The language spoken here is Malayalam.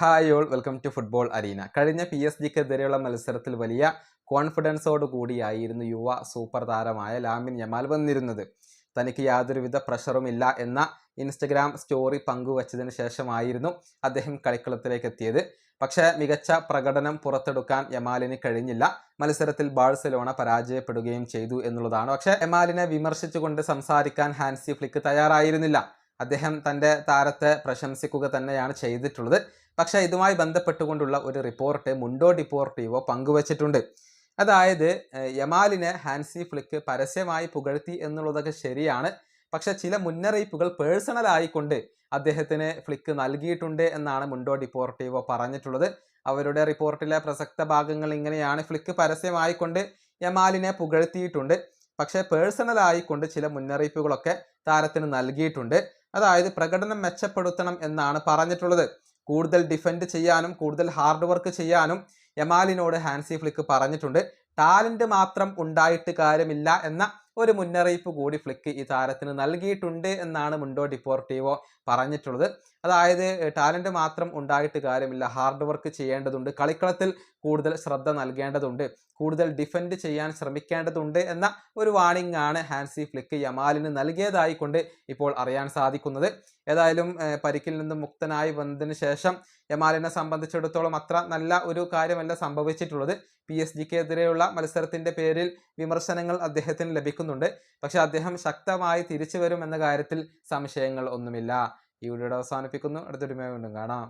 Hi all welcome to football arena കഴിഞ്ഞ പി എസ് ജിക്കെതിരെയുള്ള മത്സരത്തിൽ വലിയ കോൺഫിഡൻസോട് കൂടിയായിരുന്നു യുവ സൂപ്പർ താരമായ ലാമിൻ യമാൽ വന്നിരുന്നത്. തനിക്ക് യാതൊരുവിധ പ്രഷറും ഇല്ല എന്ന ഇൻസ്റ്റഗ്രാം സ്റ്റോറി പങ്കുവച്ചതിന് ശേഷമായിരുന്നു അദ്ദേഹം കളിക്കളത്തിലേക്ക് എത്തിയത്. പക്ഷേ മികച്ച പ്രകടനം പുറത്തെടുക്കാൻ യമാലിന് കഴിഞ്ഞില്ല. മത്സരത്തിൽ ബാഴ്സലോണ പരാജയപ്പെടുകയും ചെയ്തു എന്നുള്ളതാണ്. പക്ഷേ യമാലിനെ വിമർശിച്ചുകൊണ്ട് സംസാരിക്കാൻ ഹാൻസി ഫ്ലിക്ക് തയ്യാറായിരുന്നില്ല. അദ്ദേഹം തന്റെ താരത്തെ പ്രശംസിക്കുക തന്നെയാണ് ചെയ്തിട്ടുള്ളത്. പക്ഷേ ഇതുമായി ബന്ധപ്പെട്ടുകൊണ്ടുള്ള ഒരു റിപ്പോർട്ട് മുണ്ടോ ഡിപ്പോർട്ടീവോ പങ്കുവച്ചിട്ടുണ്ട്. അതായത് യമാലിനെ ഹാൻസി ഫ്ലിക്ക് പരസ്യമായി പുകഴ്ത്തി എന്നുള്ളതൊക്കെ ശരിയാണ്. പക്ഷെ ചില മുന്നറിയിപ്പുകൾ പേഴ്സണലായിക്കൊണ്ട് അദ്ദേഹത്തിന് ഫ്ലിക്ക് നൽകിയിട്ടുണ്ട് എന്നാണ് മുണ്ടോ ഡിപ്പോർട്ടീവോ പറഞ്ഞിട്ടുള്ളത്. അവരുടെ റിപ്പോർട്ടിലെ പ്രസക്ത ഭാഗങ്ങൾ ഇങ്ങനെയാണ്. ഫ്ലിക്ക് പരസ്യമായിക്കൊണ്ട് യമാലിനെ പുകഴ്ത്തിയിട്ടുണ്ട്. പക്ഷേ പേഴ്സണലായിക്കൊണ്ട് ചില മുന്നറിയിപ്പുകളൊക്കെ താരത്തിന് നൽകിയിട്ടുണ്ട്. അതായത് പ്രകടനം മെച്ചപ്പെടുത്തണം എന്നാണ് പറഞ്ഞിട്ടുള്ളത്. കൂടുതൽ ഡിഫെൻഡ് ചെയ്യാനും കൂടുതൽ ഹാർഡ് വർക്ക് ചെയ്യാനും യമാലിനോട് ഹാൻസി ഫ്ലിക്ക് പറഞ്ഞിട്ടുണ്ട്. ടാലന്റ് മാത്രം ഉണ്ടായിട്ട് കാര്യമില്ല എന്ന ഒരു മുന്നറിയിപ്പ് കൂടി ഫ്ലിക്ക് ഈ താരത്തിന് നൽകിയിട്ടുണ്ട് എന്നാണ് മുണ്ടോ ഡിപ്പോർട്ടീവോ പറഞ്ഞിട്ടുള്ളത്. അതായത് ടാലന്റ് മാത്രം ഉണ്ടായിട്ട് കാര്യമില്ല. ഹാർഡ് വർക്ക് ചെയ്യേണ്ടതുണ്ട്. കളിക്കളത്തിൽ കൂടുതൽ ശ്രദ്ധ നൽകേണ്ടതുണ്ട്. കൂടുതൽ ഡിഫെൻഡ് ചെയ്യാൻ ശ്രമിക്കേണ്ടതുണ്ട് എന്ന ഒരു വാണിംഗ് ആണ് ഹാൻസി ഫ്ലിക്ക് യമാലിന് നൽകിയതായിക്കൊണ്ട് ഇപ്പോൾ അറിയാൻ സാധിക്കുന്നത്. ഏതായാലും പരിക്കിൽ നിന്നും മുക്തനായി വന്നതിന് ശേഷം യമാലിനെ സംബന്ധിച്ചിടത്തോളം അത്ര നല്ല ഒരു കാര്യമല്ല സംഭവിച്ചിട്ടുള്ളത്. പി എസ് ജിക്കെതിരെയുള്ള മത്സരത്തിന്റെ പേരിൽ വിമർശനങ്ങൾ അദ്ദേഹത്തിന് ലഭിക്കുന്നുണ്ട് പക്ഷെ അദ്ദേഹം ശക്തമായി തിരിച്ചു വരും എന്ന കാര്യത്തിൽ സംശയങ്ങൾ ഒന്നുമില്ല. ഈ വീഡിയോ അവസാനിപ്പിക്കുന്നു. അടുത്തൊരു വീണ്ടും കാണാം.